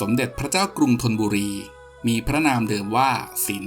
สมเด็จพระเจ้ากรุงธนบุรี มีพระนามเดิมว่าสิน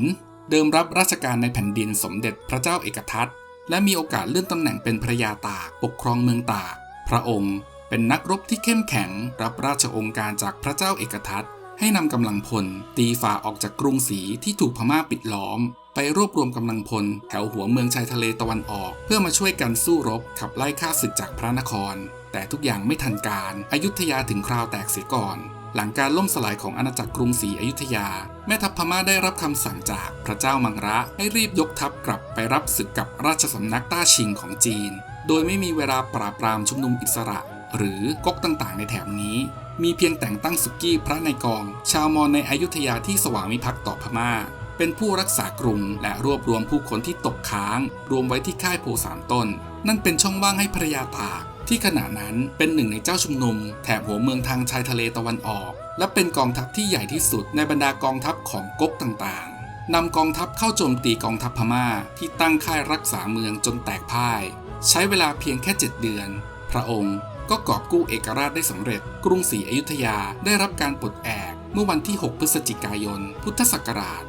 เดิมรับราชการในแผ่นดินสมเด็จพระเจ้าเอกทัตและมีโอกาสเลื่อนตำแหน่งเป็นพระยาตากปกครองเมืองตาก พระองค์เป็นนักรบที่เข้มแข็ง รับราชองค์การจากพระเจ้าเอกทัตให้นำกำลังพล ตีฝ่าออกจากกรุงศรีที่ถูกพม่าปิดล้อม ไปรวบรวมกำลังพล แถวหัวเมืองชายทะเลตะวันออก เพื่อมาช่วยกันสู้รบขับไล่ข้าศึกจากพระนคร แต่ทุกอย่างไม่ทันการอายุธยาถึงคราวแตกเสียก่อน หลังการล่มสลายของอาณาจักรกรุงศรีอยุธยา แม่ทัพพม่าได้รับคำสั่งจากพระเจ้ามังระให้รีบยกทัพกลับไปรับศึกกับราชสำนักต้าชิงของจีน โดยไม่มีเวลาปราบปรามชุมนุมอิสระ หรือก๊กต่างๆ ในแถบนี้ มีเพียงแต่งตั้งสุกี้พระในกอง ชาวมอญในอยุธยาที่สว่างมิภักดิ์ต่อพม่า เป็นผู้รักษากรุง และรวบรวมผู้คนที่ตกค้าง รวมไว้ที่ค่ายโพสามต้น นั่นเป็นช่องว่างให้ภรรยาตาก ที่ขณะนั้นเป็นหนึ่งในเจ้าชุมนุม แถบหัวเมืองทางชายทะเลตะวันออก และเป็นกองทัพที่ใหญ่ที่สุดในบรรดากองทัพของก๊กต่างๆนำกองทัพเข้าโจมตีกองทัพพม่าที่ตั้งค่ายรักษาเมืองจนแตกพ่าย ใช้เวลาเพียงแค่ 7 เดือน พระองค์ก็กอบกู้เอกราชได้สำเร็จ กรุงศรีอยุธยาได้รับการปลดแอกเมื่อวันที่ 6 พฤศจิกายน พุทธศักราช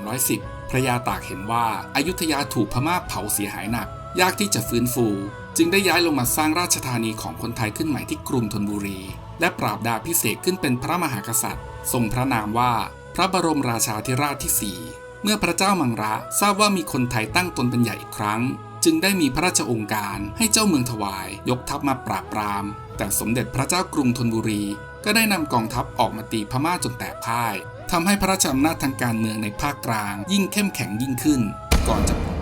2310 พระยาตากเห็นว่าอายุธยาถูกพม่าเผาเสียหายหนัก ยากที่จะฟื้นฟู จึงได้ย้ายลงมาสร้างราชธานีของคนไทยขึ้นใหม่ที่กรุงธนบุรี และปราบดาพิเศษขึ้นเป็นพระมหากษัตริย์ ทรงพระนามว่าพระบรมราชาธิราชที่ 4 เมื่อพระเจ้ามังระทราบว่ามีคนไทยตั้งตนเป็นใหญ่อีกครั้ง จึงได้มีพระราชองค์การให้เจ้าเมืองถวาย ยกทัพมาปราบปราม แต่สมเด็จพระเจ้ากรุงธนบุรี ก็ได้นำกองทัพออกมาตีพม่าจนแตกพ่ายทำให้พระราชอำนาจทางการเมืองในภาคกลาง ยิ่งเข้มแข็งยิ่งขึ้น ก่อนจะ